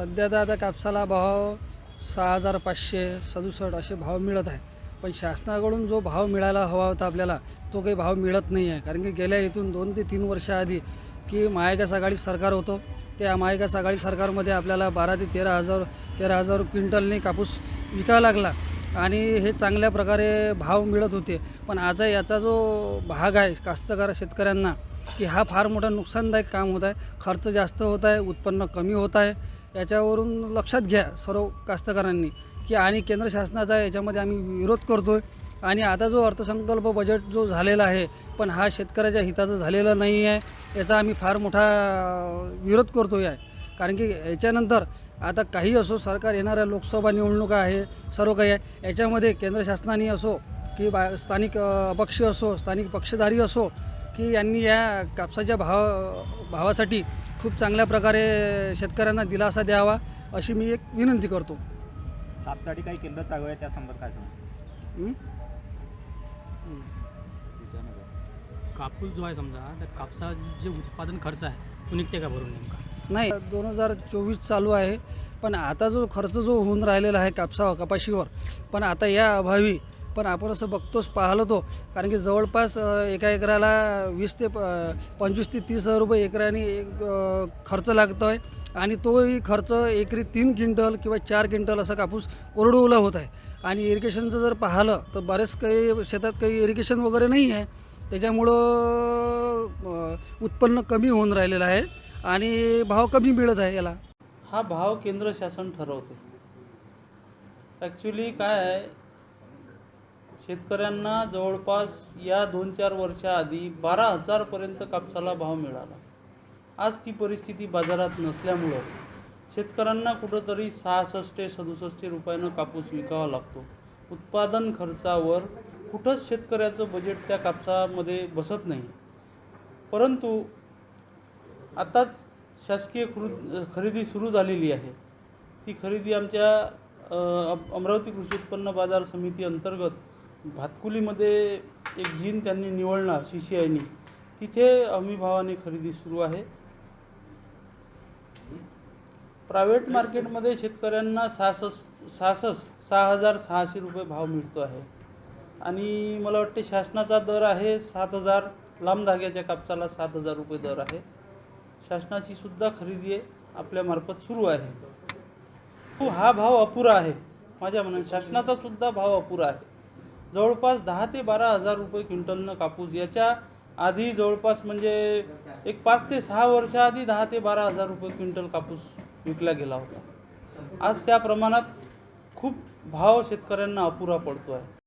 सध्या तर आता कापसाला भाव सहा हजार पाचशे सदुसष्ट असे भाव मिळत आहे. पण शासनाकडून जो भाव मिळायला हवा होता आपल्याला तो काही भाव मिळत नाही आहे. कारण की गेल्या इथून दोन ते तीन वर्षाआधी की महाविकास आघाडी सरकार होतं. त्या महाविकास आघाडी सरकारमध्ये आपल्याला बारा ते तेरा हजार तेरा हजार क्विंटलने कापूस विकावा लागला. आणि हे चांगल्या प्रकारे भाव मिळत होते. पण आज याचा जो भाग आहे कास्तकार शेतकऱ्यांना की हा फार मोठा नुकसानदायक काम होत आहे. खर्च जास्त होत आहे उत्पन्न कमी होत आहे. याच्यावरून लक्षात घ्या सर्व कास्तकारांनी की आणि केंद्र शासनाचा याच्यामध्ये आम्ही विरोध करतो आहे आणि आता जो अर्थसंकल्प बजेट जो झालेला आहे पण हा शेतकऱ्याच्या हिताचं झालेला नाही आहे याचा आम्ही फार मोठा विरोध करतो आहे. कारण की याच्यानंतर आता काही असो सरकार येणाऱ्या लोकसभा निवडणुका आहे सर्व काही आहे याच्यामध्ये केंद्र शासनाने असो की बा स्थानिक अपक्ष असो स्थानिक पक्षधारी असो की यांनी या कापसाच्या भाव भावासाठी खूप चांगल्या प्रकारे शेतकऱ्यांना दिलासा द्यावा अशी मी एक विनंती करतो. कापसाठी काही केंद्र चालू आहे त्या संदर्भात काय सांगा हं? कापूस जो आहे समजा त्या कापसाचे जे उत्पादन खर्च आहे तो निघते का भरून नेमका? नाही दोन हजार चोवीस चालू आहे पण आता जो खर्च जो होऊन राहिलेला आहे कापसा कपाशीवर पण आता या अभावी पण आपण असं बघतोच पाहिलं तो. कारण की जवळपास एका एकराला वीस ते प पंचवीस ते तीस हजार रुपये एकराने एक खर्च लागतो आहे आणि तोही खर्च एकरी तीन क्विंटल किंवा चार क्विंटल असा कापूस कोरडवला होत आहे. आणि इरिगेशनचं जर पाहिलं तर बरेच काही शेतात काही इरिगेशन वगैरे नाही आहे. त्याच्यामुळं उत्पन्न कमी होऊन राहिलेलं आहे. आणि भाव कमी मिळत आहे याला. हा भाव केंद्र शासन ठरवते. ॲक्च्युली काय आहे शेतकऱ्यांना जवळपास या दोन चार वर्षाआधी बारा हजारपर्यंत कापसाला भाव मिळाला. आज ती परिस्थिती बाजारात नसल्यामुळं शेतकऱ्यांना कुठंतरी सहासष्ट सदुसष्ट रुपयानं कापूस विकावा लागतो. उत्पादन खर्चावर कुठंच शेतकऱ्याचं बजेट त्या कापसामध्ये बसत नाही. परंतु आताच शासकीय कृ खरेदी सुरू झालेली आहे. ती खरेदी आमच्या अमरावती कृषी उत्पन्न बाजार समिती अंतर्गत भातकुलीमध्ये एक जीन त्यांनी निवडणार सी सी आयनी तिथे हमीभावाने खरेदी सुरू आहे. प्रायव्हेट मार्केटमध्ये शेतकऱ्यांना सहासष्ट सहासष्ट सहा हजार सहाशे रुपये भाव मिळतो आहे. आणि मला वाटते शासनाचा दर आहे सात हजार लांब धाग्याच्या कापसाला सात हजार रुपये दर आहे. शासनाची सुद्धा खरेदी आपल्यामार्फत सुरू आहे. हा भाव अपुरा आहे माझ्या मनात शासनाचा सुद्धा भाव अपुरा आहे. जवळपास दहा ते बारा हजार रुपये क्विंटलनं कापूस. याच्या आधी जवळपास म्हणजे एक पाच ते सहा वर्षाआधी दहा ते बारा हजार रुपये क्विंटल कापूस विकला गेला होता. आज त्या प्रमाणात खूप भाव शेतकऱ्यांना अपुरा पडतो आहे